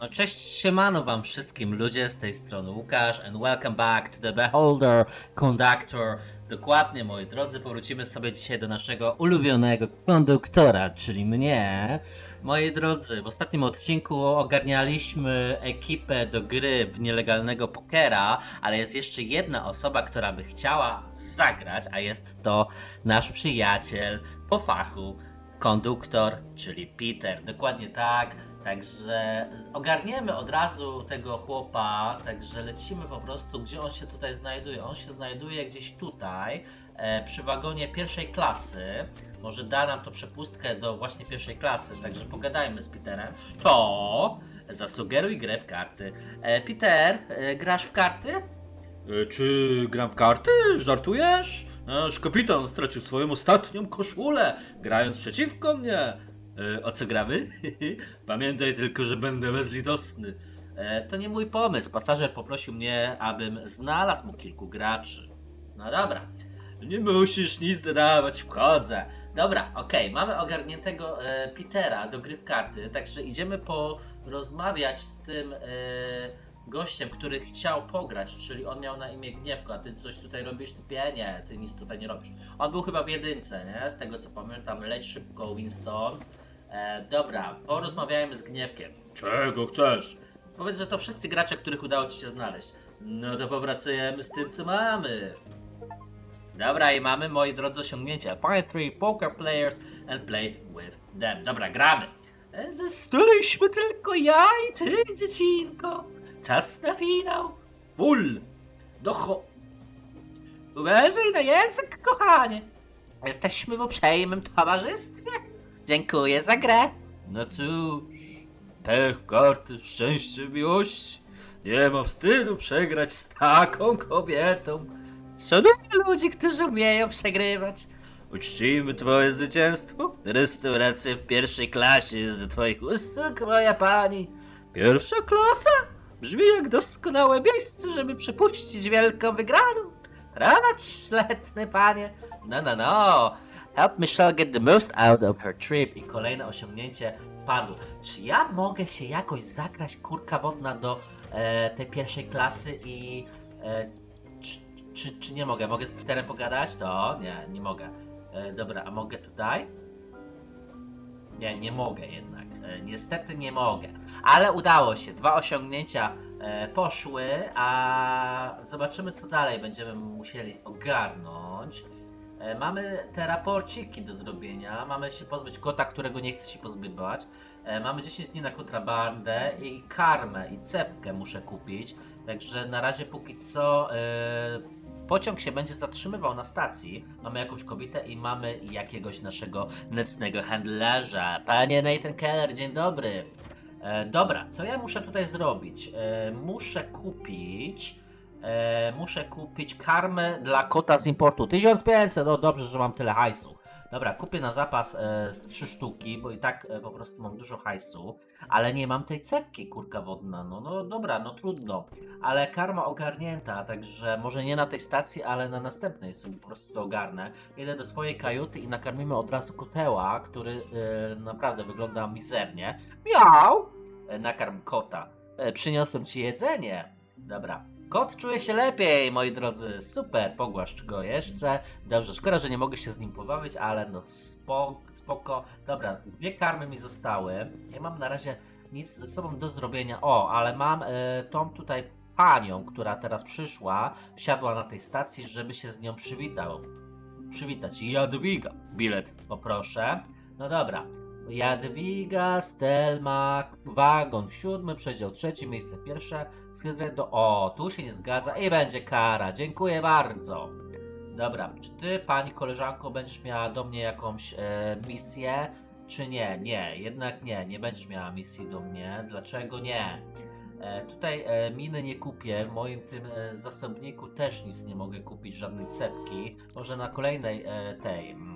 No cześć siemano wam wszystkim ludzie z tej strony Łukasz and welcome back to the Beholder Conductor. Dokładnie moi drodzy, powrócimy sobie dzisiaj do naszego ulubionego konduktora, czyli mnie. Moi drodzy, w ostatnim odcinku ogarnialiśmy ekipę do gry w nielegalnego pokera, ale jest jeszcze jedna osoba, która by chciała zagrać, a jest to nasz przyjaciel po fachu, konduktor, czyli Peter. Dokładnie tak. Także ogarniemy od razu tego chłopa, także lecimy po prostu, gdzie on się tutaj znajduje. On się znajduje gdzieś tutaj, e, przy wagonie pierwszej klasy. Może da nam to przepustkę do właśnie pierwszej klasy, także pogadajmy z Peterem. To zasugeruj grę w karty. E, Peter, e, grasz w karty? Czy gram w karty? Żartujesz? Nasz kapitan stracił swoją ostatnią koszulę, grając przeciwko mnie. E, o co gramy? Pamiętaj tylko, że będę bezlitosny. E, to nie mój pomysł. Pasażer poprosił mnie, abym znalazł mu kilku graczy. No dobra. Nie musisz nic dodawać, wchodzę. Dobra, okej, mamy ogarniętego e, Petera do gry w karty, także idziemy porozmawiać z tym e, gościem, który chciał pograć, czyli on miał na imię Gniewko, a ty coś tutaj robisz, ty nie, ty nic tutaj nie robisz. On był chyba w jedynce, nie? Z tego co pamiętam, leć szybko Winston. E, dobra, porozmawiajmy z Gniewkiem. Czego chcesz? Powiedz, że to wszyscy gracze, których udało ci się znaleźć. No to popracujemy z tym, co mamy. Dobra, i mamy, moi drodzy, osiągnięcia. Find three poker players and play with them. Dobra, gramy. E, Zostaliśmy tylko ja i ty, dziecinko. Czas na finał. Full. Do cho... Uważaj na język, kochanie. Jesteśmy w uprzejmym towarzystwie. Dziękuję za grę. No cóż, pech w karty, szczęście w miłości. Nie ma wstydu przegrać z taką kobietą. Szanuję ludzi, którzy umieją przegrywać. Uczcimy twoje zwycięstwo. Restauracja w pierwszej klasie jest do twoich usług, moja pani. Pierwsza klasa? Brzmi jak doskonałe miejsce, żeby przepuścić wielką wygraną. Rawać, szlachetny panie. No, no, no. Help Michelle get the most out of her trip. I kolejne osiągnięcie padło. Czy ja mogę się jakoś zagrać kurka wodna do e, tej pierwszej klasy i... E, czy, czy, czy nie mogę? Mogę z Peterem pogadać? To nie, nie mogę. E, dobra, a mogę tutaj? Nie, nie mogę jednak. E, niestety nie mogę. Ale udało się. Dwa osiągnięcia e, poszły, a zobaczymy co dalej będziemy musieli ogarnąć. E, mamy te raporciki do zrobienia. Mamy się pozbyć kota, którego nie chce się pozbywać. E, mamy 10 dni na kontrabandę i karmę i cewkę muszę kupić. Także na razie póki co e, pociąg się będzie zatrzymywał na stacji. Mamy jakąś kobietę i mamy jakiegoś naszego nocnego handlarza. Panie Nathan Keller, dzień dobry. E, dobra, co ja muszę tutaj zrobić? E, muszę kupić. E, muszę kupić karmę dla kota z importu. 1500, no dobrze, że mam tyle hajsu. Dobra, kupię na zapas e, z trzy sztuki, bo i tak e, po prostu mam dużo hajsu, ale nie mam tej cewki, kurka wodna. No, no dobra, no trudno. Ale karma ogarnięta, także może nie na tej stacji, ale na następnej sobie po prostu to ogarnę. Jedę do swojej kajuty i nakarmimy od razu koteła, który e, naprawdę wygląda mizernie. Miał! E, nakarm kota. E, przyniosłem ci jedzenie. Dobra. Kot czuje się lepiej, moi drodzy. Super, pogłaszcz go jeszcze. Dobrze, szkoda, że nie mogę się z nim pobawić, ale no spoko. spoko. Dobra, dwie karmy mi zostały. Nie mam na razie nic ze sobą do zrobienia. O, ale mam e, tą tutaj panią, która teraz przyszła, wsiadła na tej stacji, żeby się z nią przywitał. Przywitać. Jadwiga. Bilet poproszę. No dobra. Jadwiga, Stelma, wagon siódmy, przedział trzeci, miejsce pierwsze, do... O, tu się nie zgadza i będzie kara. Dziękuję bardzo. Dobra, czy ty, pani koleżanko, będziesz miała do mnie jakąś e, misję, czy nie? Nie, jednak nie, nie będziesz miała misji do mnie. Dlaczego nie? E, tutaj e, miny nie kupię, w moim tym e, zasobniku też nic nie mogę kupić, żadnej cepki. Może na kolejnej e, tej mm,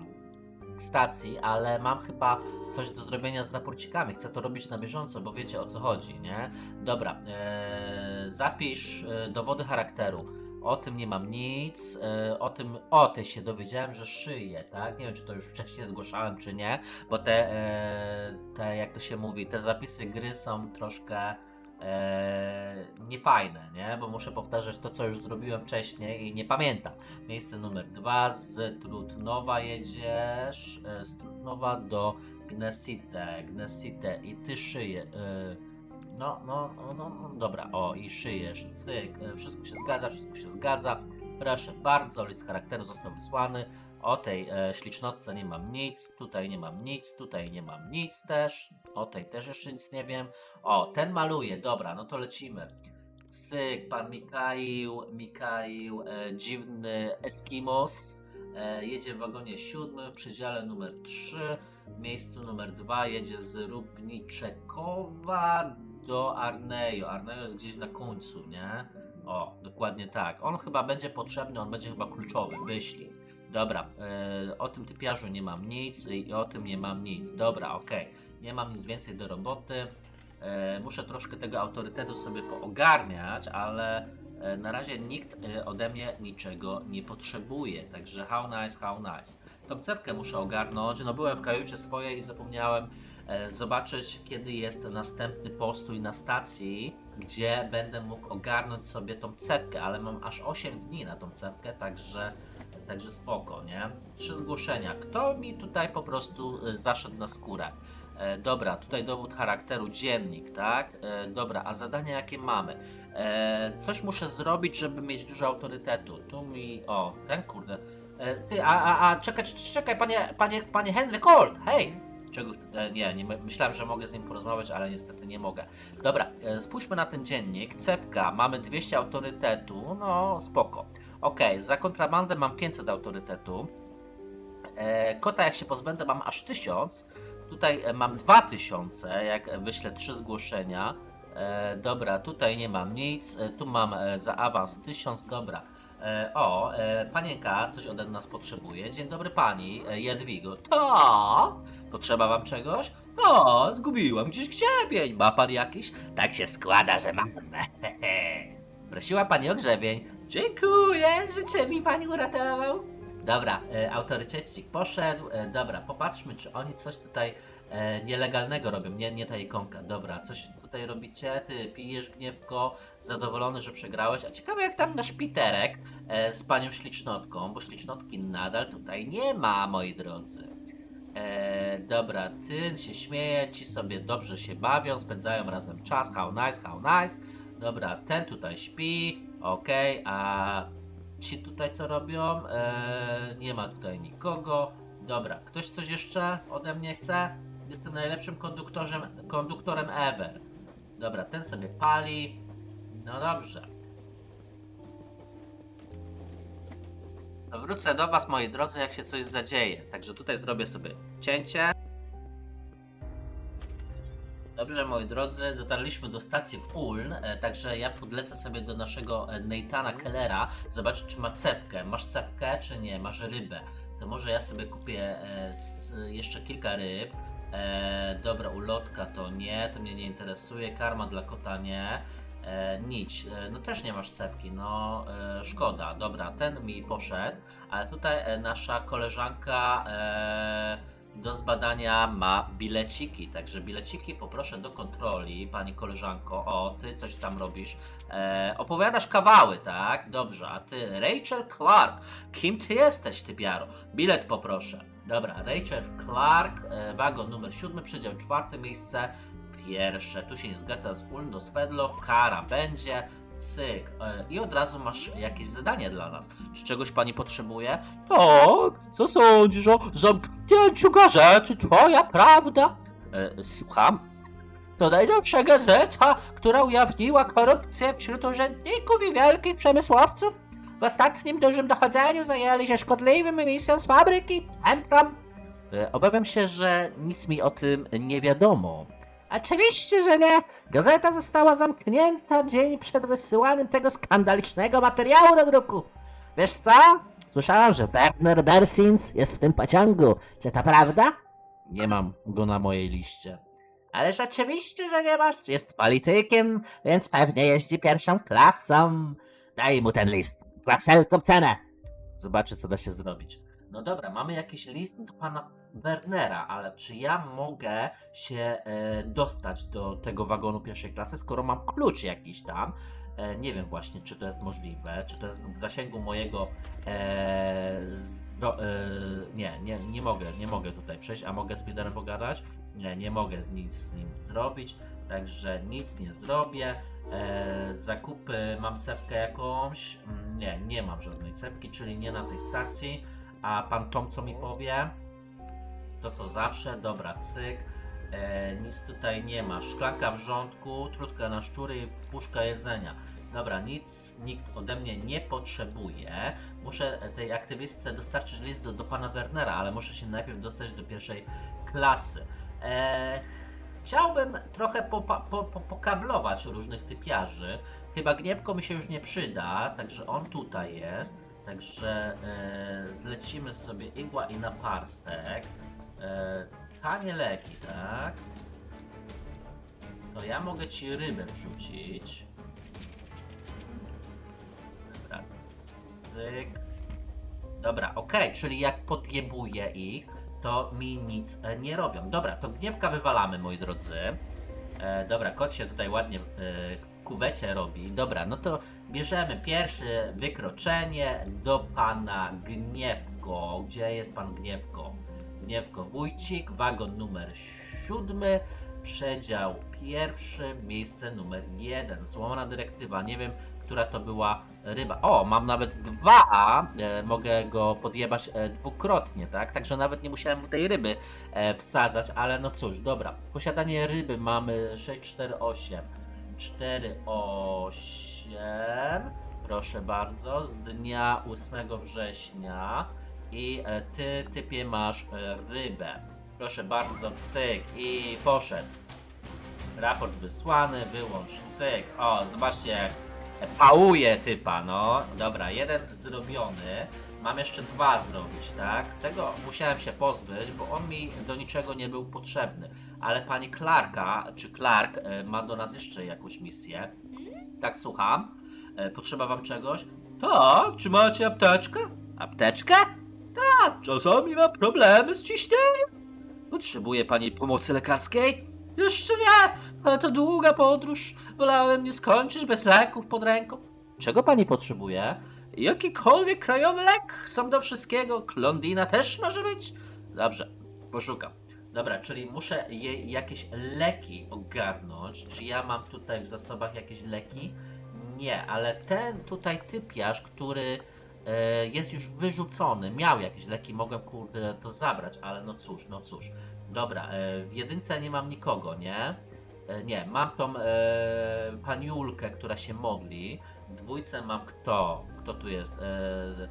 stacji, ale mam chyba coś do zrobienia z raporcikami. Chcę to robić na bieżąco, bo wiecie o co chodzi, nie? Dobra, e, zapisz e, dowody charakteru. O tym nie mam nic. E, o tym, o tej się dowiedziałem, że szyję, tak? Nie wiem, czy to już wcześniej zgłaszałem, czy nie, bo te, e, te jak to się mówi, te zapisy gry są troszkę e, niefajne, nie? Bo muszę powtarzać to, co już zrobiłem wcześniej i nie pamiętam. Miejsce numer dwa z Trutnowa jedziesz, e, z Trutnowa do Gnesite, Gnesite i ty szyje. E, no, no, no, no, no, dobra, o i szyjesz, cyk, e, wszystko się zgadza, wszystko się zgadza. Proszę bardzo, list charakteru został wysłany. O tej e, ślicznotce nie mam nic, tutaj nie mam nic, tutaj nie mam nic też. O tej też jeszcze nic nie wiem. O, ten maluje, dobra, no to lecimy. Cyk, pan Mikail, Mikail, e, dziwny Eskimos. E, jedzie w wagonie siódmym, w przedziale numer 3, w miejscu numer 2 jedzie z Rubniczekowa do Arnejo. Arnejo jest gdzieś na końcu, nie? O, dokładnie tak. On chyba będzie potrzebny, on będzie chyba kluczowy. Wyślij. Dobra, e, o tym typiarzu nie mam nic i o tym nie mam nic. Dobra, okej. Nie mam nic więcej do roboty. E, muszę troszkę tego autorytetu sobie poogarniać, ale e, na razie nikt ode mnie niczego nie potrzebuje. Także how nice, how nice. Tą cewkę muszę ogarnąć. No byłem w kajucie swojej i zapomniałem zobaczyć, kiedy jest następny postój na stacji, gdzie będę mógł ogarnąć sobie tą cewkę, ale mam aż 8 dni na tą cewkę, także, także spoko, nie? Trzy zgłoszenia. Kto mi tutaj po prostu e, zaszedł na skórę? E, dobra, tutaj dowód charakteru, dziennik, tak? E, dobra, a zadania jakie mamy? E, coś muszę zrobić, żeby mieć dużo autorytetu. Tu mi. O, ten kurde. E, ty, a, a, a czekaj, cz- czekaj, panie, panie, panie Henry Colt, hej! Czego, e, nie, nie, my- myślałem, że mogę z nim porozmawiać, ale niestety nie mogę. Dobra, e, spójrzmy na ten dziennik. Cewka, mamy 200 autorytetu, no spoko. Okej, za kontrabandę mam 500 autorytetu. E, kota, jak się pozbędę, mam aż 1000. Tutaj mam 2000, jak wyślę 3 zgłoszenia. Dobra, tutaj nie mam nic. Tu mam za awans 1000, dobra. E, o, e, panienka coś ode nas potrzebuje. Dzień dobry pani, e, Jadwigo. To, potrzeba wam czegoś? O, zgubiłam gdzieś grzebień. Ma pan jakiś? Tak się składa, że mam. Prosiła pani o grzebień. Dziękuję, życzę mi pani uratował. Dobra, autorytecik poszedł. Dobra, popatrzmy, czy oni coś tutaj e, nielegalnego robią. Nie, nie ta ikonka. Dobra, coś tutaj robicie. Ty pijesz gniewko, zadowolony, że przegrałeś. A ciekawe, jak tam nasz Piterek e, z panią ślicznotką, bo ślicznotki nadal tutaj nie ma, moi drodzy. E, dobra, ty się śmieje, ci sobie dobrze się bawią, spędzają razem czas. How nice, how nice. Dobra, ten tutaj śpi, okej, a ci tutaj co robią? E, nie ma tutaj nikogo. Dobra, ktoś coś jeszcze ode mnie chce? Jestem najlepszym konduktorem, konduktorem ever. Dobra, ten sobie pali. No dobrze. Wrócę do Was, moi drodzy, jak się coś zadzieje. Także tutaj zrobię sobie cięcie. Dobrze, moi drodzy, dotarliśmy do stacji w Ulm, e, także ja podlecę sobie do naszego e, Neitana Kellera, zobaczyć czy ma cewkę. Masz cewkę czy nie? Masz rybę. To może ja sobie kupię e, jeszcze kilka ryb. E, dobra, ulotka to nie, to mnie nie interesuje. Karma dla kota nie. E, nić, e, no też nie masz cewki, no e, szkoda. Dobra, ten mi poszedł, ale tutaj e, nasza koleżanka e, do zbadania ma bileciki, także bileciki poproszę do kontroli, pani koleżanko. O, ty coś tam robisz. E, opowiadasz kawały, tak? Dobrze, a ty, Rachel Clark, kim ty jesteś, ty piaro? Bilet poproszę. Dobra, Rachel Clark, e, wagon numer 7, przedział czwarte miejsce pierwsze. Tu się nie zgadza z Ulm do Swedlow, kara będzie. Cyk. E, I od razu masz jakieś zadanie dla nas. Czy czegoś pani potrzebuje? Tak, co sądzisz o zamknięciu gazety? Twoja prawda? E, słucham? To najnowsza gazeta, która ujawniła korupcję wśród urzędników i wielkich przemysłowców. W ostatnim dużym dochodzeniu zajęli się szkodliwym emisją z fabryki Emprom. E, obawiam się, że nic mi o tym nie wiadomo. Oczywiście, że nie. Gazeta została zamknięta dzień przed wysyłaniem tego skandalicznego materiału do druku. Wiesz co? Słyszałam, że Werner Bersins jest w tym pociągu. Czy to prawda? Nie mam go na mojej liście. Ależ oczywiście, że nie masz. Jest politykiem, więc pewnie jeździ pierwszą klasą. Daj mu ten list. Za wszelką cenę. Zobaczę, co da się zrobić. No dobra, mamy jakiś list do pana Wernera, ale czy ja mogę się e, dostać do tego wagonu pierwszej klasy, skoro mam klucz jakiś tam? E, nie wiem właśnie, czy to jest możliwe, czy to jest w zasięgu mojego. E, e, nie, nie, nie mogę, nie mogę tutaj przejść, a mogę z Peterem pogadać? Nie, nie mogę nic z nim zrobić, także nic nie zrobię. E, zakupy, mam cepkę jakąś? Mm, Nie, nie mam żadnej cepki, czyli nie na tej stacji. A pan Tom co mi powie? To co zawsze, dobra, cyk. E, nic tutaj nie ma. Szklanka wrzątku, trutka na szczury i puszka jedzenia. Dobra, nic nikt ode mnie nie potrzebuje. Muszę tej aktywistce dostarczyć list do, do pana Wernera, ale muszę się najpierw dostać do pierwszej klasy. E, chciałbym trochę po, po, pokablować różnych typiarzy. Chyba gniewko mi się już nie przyda, także on tutaj jest. Także e, zlecimy sobie igła i naparstek. E, tanie leki, tak? To ja mogę ci rybę wrzucić. Dobra, cyk. Dobra, okej, czyli jak podjebuję ich, to mi nic e, nie robią. Dobra, to gniewka wywalamy, moi drodzy. E, dobra, kot się tutaj ładnie e, kuwecie robi. Dobra, no to bierzemy pierwsze wykroczenie do pana Gniewko. Gdzie jest pan Gniewko? Gniewko Wójcik, wagon numer siódmy, przedział pierwszy, miejsce numer jeden. Złamana dyrektywa, nie wiem, która to była ryba. O, mam nawet dwa A, e, mogę go podjebać e, dwukrotnie, tak? Także nawet nie musiałem mu tej ryby e, wsadzać, ale no cóż, dobra. Posiadanie ryby mamy 648. 48. Proszę bardzo, z dnia 8 września. I ty, typie, masz rybę. Proszę bardzo, cyk i poszedł. Raport wysłany, wyłącz, cyk. O, zobaczcie, jak pałuje typa, no. Dobra, jeden zrobiony. Mam jeszcze dwa zrobić, tak? Tego musiałem się pozbyć, bo on mi do niczego nie był potrzebny. Ale pani Clarka, czy Clark, e, ma do nas jeszcze jakąś misję. Tak, słucham. E, Potrzeba wam czegoś? Tak, czy macie apteczkę? Apteczkę? Tak, czasami ma problemy z ciśnieniem. Potrzebuje pani pomocy lekarskiej? Jeszcze nie, ale to długa podróż. Wolałem nie skończyć bez leków pod ręką. Czego pani potrzebuje? Jakikolwiek krajowy lek? Są do wszystkiego. Klondina też może być? Dobrze, poszukam. Dobra, czyli muszę jej jakieś leki ogarnąć. Czy ja mam tutaj w zasobach jakieś leki? Nie, ale ten tutaj typiarz, który jest już wyrzucony, miał jakieś leki, mogłem kurde to zabrać, ale no cóż, no cóż. Dobra, e, w jedynce nie mam nikogo, nie? E, nie, mam tą e, paniulkę, która się modli. W dwójce mam kto? Kto tu jest? E,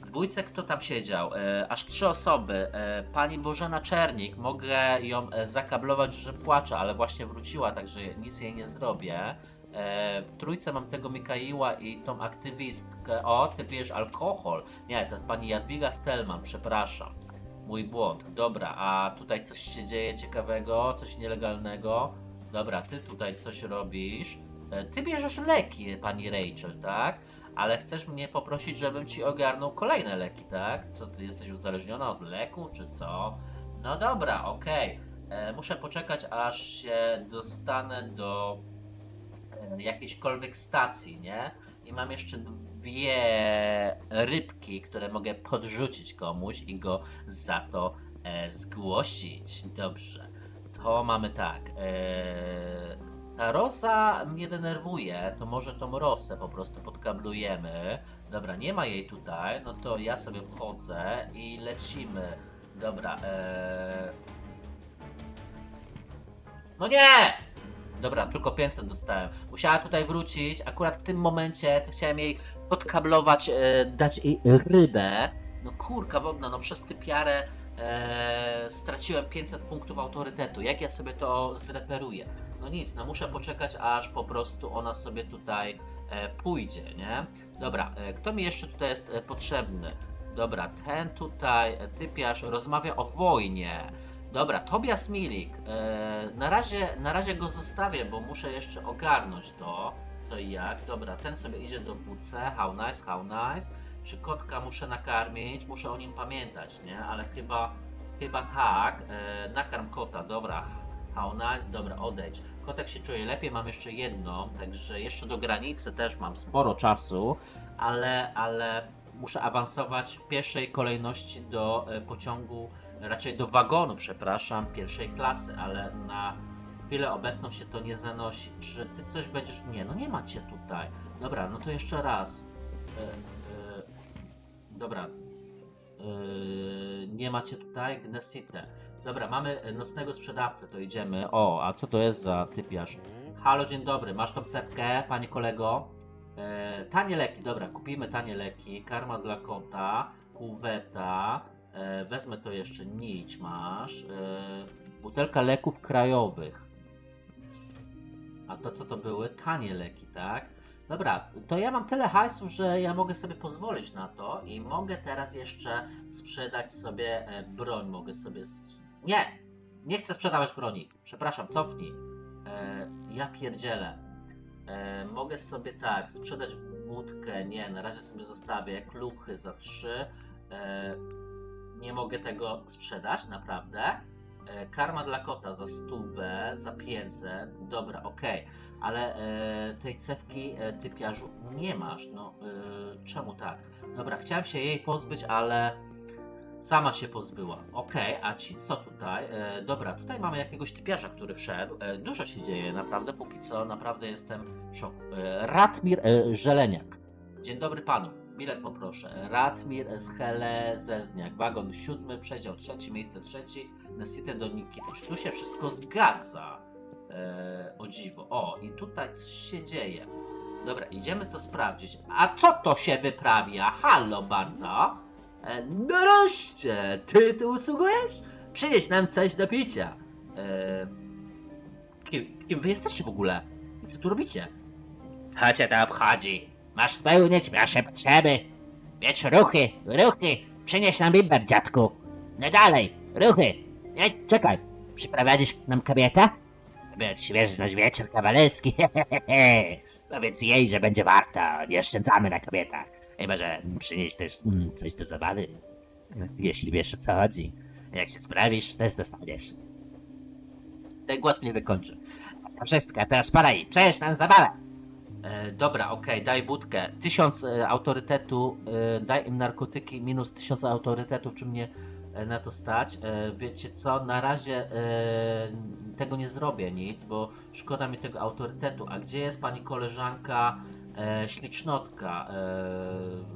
w dwójce kto tam siedział? E, aż trzy osoby. E, pani Bożena Czernik, mogę ją e, zakablować, że płacze, ale właśnie wróciła, także nic jej nie zrobię. E, w trójce mam tego Mikaiła i tą aktywistkę. O, ty pijesz alkohol. Nie, to jest pani Jadwiga Stelman, przepraszam. Mój błąd. Dobra, a tutaj coś się dzieje ciekawego, coś nielegalnego. Dobra, ty tutaj coś robisz. E, Ty bierzesz leki, pani Rachel, tak? Ale chcesz mnie poprosić, żebym ci ogarnął kolejne leki, tak? Co, ty jesteś uzależniona od leku, czy co? No dobra, okej. E, Muszę poczekać, aż się dostanę do jakiejśkolwiek stacji, nie? I mam jeszcze dwie rybki, które mogę podrzucić komuś i go za to e, zgłosić. Dobrze. To mamy tak. E, ta rosa mnie denerwuje, to może tą rosę po prostu podkablujemy. Dobra, nie ma jej tutaj, no to ja sobie wchodzę i lecimy. Dobra, e... No nie! Dobra, tylko 500 dostałem. Musiała tutaj wrócić, akurat w tym momencie, co chciałem jej podkablować, e, dać jej rybę. No kurka wodna, no przez typiarę e, straciłem 500 punktów autorytetu. Jak ja sobie to zreperuję? No nic, no muszę poczekać, aż po prostu ona sobie tutaj e, pójdzie, nie? Dobra, e, kto mi jeszcze tutaj jest e, potrzebny? Dobra, ten tutaj typiarz rozmawia o wojnie. Dobra, Tobias Milik. E, na, razie, na razie go zostawię, bo muszę jeszcze ogarnąć to, co i jak. Dobra, ten sobie idzie do WC. How nice, how nice. Czy kotka muszę nakarmić? Muszę o nim pamiętać, nie? Ale chyba, Chyba tak. E, nakarm kota, dobra. How nice, dobra, odejdź. Kotek się czuje lepiej, mam jeszcze jedno, także jeszcze do granicy też mam sporo czasu, ale, ale muszę awansować w pierwszej kolejności do e, pociągu, raczej do wagonu, przepraszam, pierwszej klasy, ale na chwilę obecną się to nie zanosi. Czy ty coś będziesz... Nie, no nie ma cię tutaj. Dobra, no to jeszcze raz. E, e, dobra, Yy, nie macie tutaj Gnesite. Dobra, mamy e, nocnego sprzedawcę, to idziemy. O, a co to jest za typiarz? Halo, dzień dobry, masz tą cepkę, panie kolego? E, tanie leki, dobra, kupimy tanie leki. Karma dla kota, kuweta. E, wezmę to jeszcze, nić masz. E, butelka leków krajowych. A to co to były? Tanie leki, tak? Dobra, to ja mam tyle hajsu, że ja mogę sobie pozwolić na to i mogę teraz jeszcze sprzedać sobie e, broń. Mogę sobie. Nie! Nie chcę sprzedawać broni. Przepraszam, cofnij. Ja pierdzielę. Mogę sobie tak, sprzedać wódkę. Nie, na razie sobie zostawię. Kluchy za 3. E, nie mogę tego sprzedać, naprawdę. E, karma dla kota za stówę, za 500. Dobra, okej ale e, tej cewki e, typiarzu nie masz. No, e, czemu tak? Dobra, chciałem się jej pozbyć, ale sama się pozbyła. Okej, a ci co tutaj? E, dobra, tutaj mamy jakiegoś typiarza, który wszedł. E, dużo się dzieje, naprawdę. Póki co, naprawdę jestem w szoku. E, Ratmir e, Żeleniak. Dzień dobry panu. Bilet poproszę. Ratmir z Hele Zezniak. Wagon siódmy, przedział trzeci, miejsce trzeci. Nesite do Nikitycz. Tu się wszystko zgadza. E, o dziwo. O, i tutaj coś się dzieje. Dobra, idziemy to sprawdzić. A co to się wyprawia? Halo bardzo. E, nareszcie, ty tu usługujesz? Przynieś nam coś do picia. E, kim, kim wy jesteście w ogóle? I co tu robicie? Co cię to obchodzi? Masz spełnić nasze potrzeby. Mieć ruchy, ruchy. Przynieś nam bimber, dziadku. No dalej, ruchy. Nie, czekaj. Przyprowadzisz nam kobietę? By odświeżyć wieczór kawalerski. Powiedz jej, że będzie warto. Nie oszczędzamy na kobietach. Chyba, że przynieść też mm, coś do zabawy. Jeśli wiesz o co chodzi. Jak się sprawisz, też dostaniesz. Ten głos mnie wykończy. To wszystko, teraz paraj, przejdź nam zabawę. E, dobra, okej, daj wódkę. Tysiąc e, autorytetu, e, daj im narkotyki, minus tysiąc autorytetów, czy mnie na to stać. Wiecie co, na razie tego nie zrobię nic, bo szkoda mi tego autorytetu. A gdzie jest pani koleżanka ślicznotka?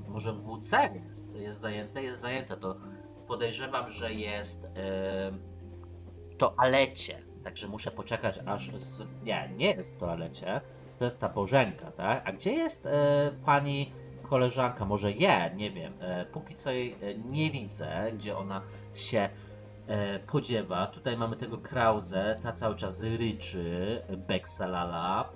Może w WC jest? Jest zajęte? Jest zajęte, to podejrzewam, że jest w toalecie. Także muszę poczekać aż z... Nie, nie jest w toalecie. To jest ta Bożenka, tak? A gdzie jest e, pani koleżanka? Może je, nie wiem. E, póki co jej e, nie widzę, gdzie ona się e, podziewa. Tutaj mamy tego Krause, ta cały czas ryczy, Beksalala.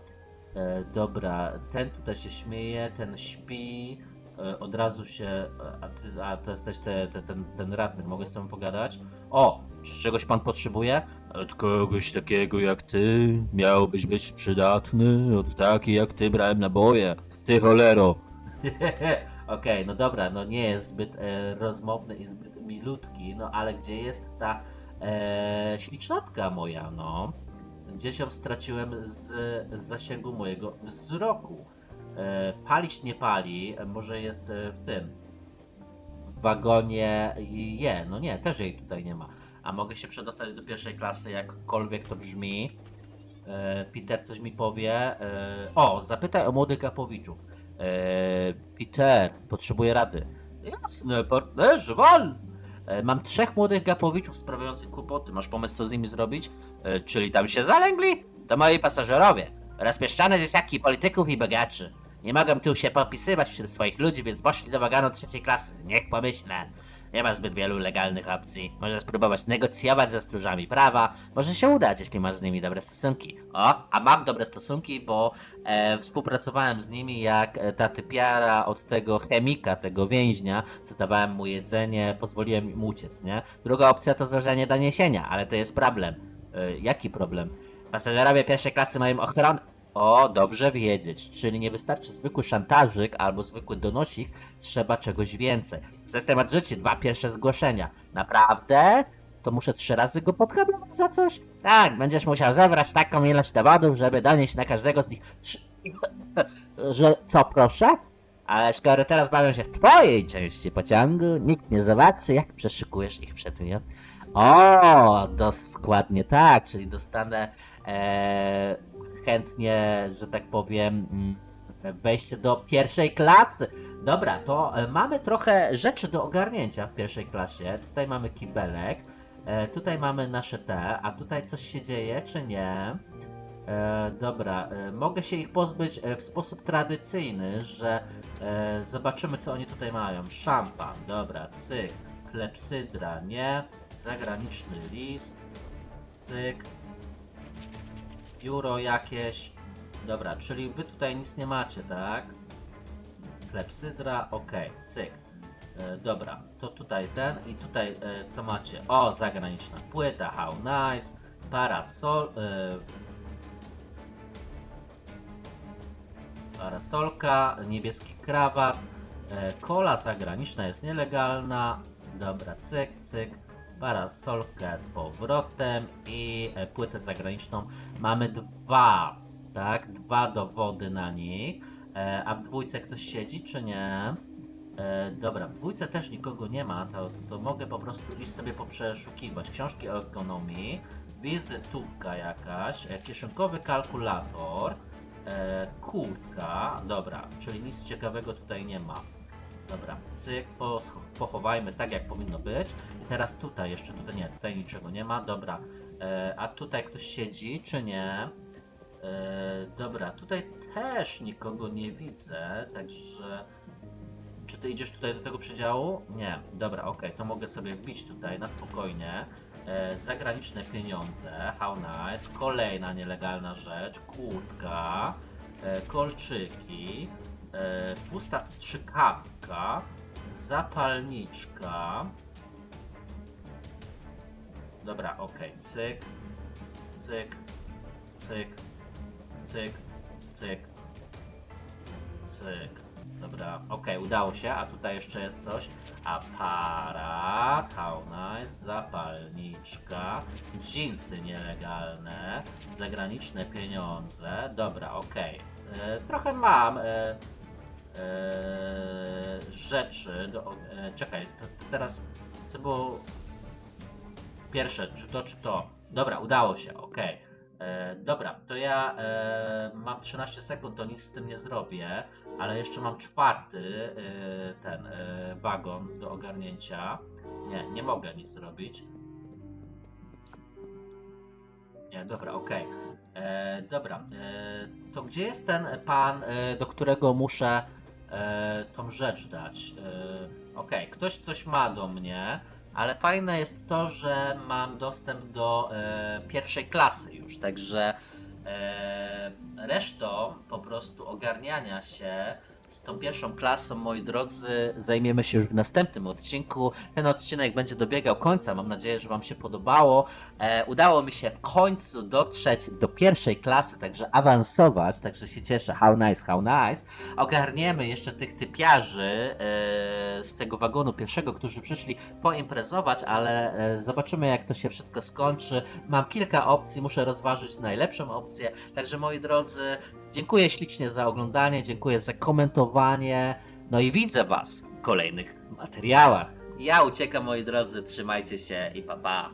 E, dobra, ten tutaj się śmieje, ten śpi, e, od razu się, e, a, ty, a to jesteś te, te, ten, ten radny, mogę z tobą pogadać? O, czy czegoś pan potrzebuje? Od kogoś takiego jak ty miałbyś być przydatny, od takiej jak ty brałem naboje, ty cholero. Okej, no dobra, no nie jest zbyt e, rozmowny i zbyt milutki, no ale gdzie jest ta e, ślicznotka moja, no? Gdzieś ją straciłem z, z zasięgu mojego wzroku. E, palić nie pali, może jest e, w tym, w wagonie je, no nie, też jej tutaj nie ma. A mogę się przedostać do pierwszej klasy, jakkolwiek to brzmi. E, Peter coś mi powie. E, o, zapytaj o młodych Gapowiczów. E, Peter, potrzebuję rady. Jasne, partnerze, wal! Mam trzech młodych Gapowiczów sprawiających kłopoty. Masz pomysł, co z nimi zrobić? Czyli tam się zalęgli? To moi pasażerowie. Rozpieszczone dzieciaki polityków i bogaczy. Nie mogą tu się popisywać wśród swoich ludzi, więc poszli do wagonu trzeciej klasy. Niech pomyślę. Nie ma zbyt wielu legalnych opcji. Może spróbować negocjować ze stróżami prawa. Może się udać, jeśli masz z nimi dobre stosunki. O, a mam dobre stosunki, bo e, współpracowałem z nimi jak e, ta typiara od tego chemika, tego więźnia. Co dawałem mu jedzenie, pozwoliłem mu uciec, nie? Druga opcja to złożenie doniesienia, ale to jest problem. E, jaki problem? Pasażerowie pierwszej klasy mają ochronę. O, dobrze wiedzieć, czyli nie wystarczy zwykły szantażyk albo zwykły donosik, trzeba czegoś więcej. System odrzuci dwa pierwsze zgłoszenia. Naprawdę? to muszę trzy razy go podkablować za coś? Tak, będziesz musiał zebrać taką ilość dowodów, żeby donieść na każdego z nich trzy... Że co, proszę? Ale skoro teraz bawią się w twojej części pociągu, nikt nie zobaczy, jak przeszukujesz ich przedmiot. O, dokładnie tak, czyli dostanę e, chętnie, że tak powiem, mm, wejście do pierwszej klasy. Dobra, to e, mamy trochę rzeczy do ogarnięcia w pierwszej klasie. Tutaj mamy kibelek, e, tutaj mamy nasze te, a tutaj coś się dzieje, czy nie? E, dobra, e, mogę się ich pozbyć e, w sposób tradycyjny, że e, zobaczymy co oni tutaj mają. Szampan, dobra, cyk, klepsydra, nie, zagraniczny list, cyk, biuro jakieś, dobra, czyli wy tutaj nic nie macie, tak? Klepsydra, ok, cyk. E, dobra, to tutaj ten i tutaj e, co macie? O, zagraniczna płyta, how nice, parasol, e, parasolka, niebieski krawat, e, kola zagraniczna jest nielegalna, dobra, cyk, cyk, parasolkę z powrotem i e, płytę zagraniczną mamy dwa, tak, dwa dowody na nich, e, a w dwójce ktoś siedzi czy nie? E, dobra, w dwójce też nikogo nie ma, to, to mogę po prostu iść sobie poprzeszukiwać. Książki o ekonomii, wizytówka jakaś, e, kieszonkowy kalkulator, e, kurtka, dobra, czyli nic ciekawego tutaj nie ma. Dobra, cyk, pochowajmy tak jak powinno być. I teraz tutaj jeszcze, tutaj nie, tutaj niczego nie ma, dobra. E, a tutaj ktoś siedzi, czy nie? E, dobra, tutaj też nikogo nie widzę, także... Czy ty idziesz tutaj do tego przedziału? Nie. Dobra, okej, to mogę sobie wbić tutaj na spokojnie. E, zagraniczne pieniądze, how nice. Kolejna nielegalna rzecz, kurtka, e, kolczyki, pusta strzykawka, zapalniczka. Dobra, okej, cyk, cyk, cyk, cyk, cyk, cyk. Dobra, okej, udało się, a tutaj jeszcze jest coś. Aparat, how nice, zapalniczka, dżinsy nielegalne, zagraniczne pieniądze. Dobra, okej. E, Trochę mam e, rzeczy do. E, czekaj, to, to teraz co było pierwsze, czy to, czy to. Dobra, udało się, okej. E, dobra, to ja e, mam 13 sekund, to nic z tym nie zrobię, ale jeszcze mam czwarty e, ten e, wagon do ogarnięcia. Nie, nie mogę nic zrobić. Nie, dobra, okej. E, Dobra, e, to gdzie jest ten pan, e, do którego muszę e, tą rzecz dać? E, okej, ktoś coś ma do mnie, ale fajne jest to, że mam dostęp do e, pierwszej klasy już, także e, resztą po prostu ogarniania się z tą pierwszą klasą, moi drodzy, zajmiemy się już w następnym odcinku. Ten odcinek będzie dobiegał końca. Mam nadzieję, że Wam się podobało. E, udało mi się w końcu dotrzeć do pierwszej klasy, także awansować, także się cieszę. How nice, how nice. Ogarniemy jeszcze tych typiarzy e, z tego wagonu pierwszego, którzy przyszli poimprezować, ale e, zobaczymy, jak to się wszystko skończy. Mam kilka opcji, muszę rozważyć najlepszą opcję. Także moi drodzy, dziękuję ślicznie za oglądanie, dziękuję za komentowanie. No i widzę Was w kolejnych materiałach. Ja uciekam, moi drodzy, trzymajcie się i pa pa.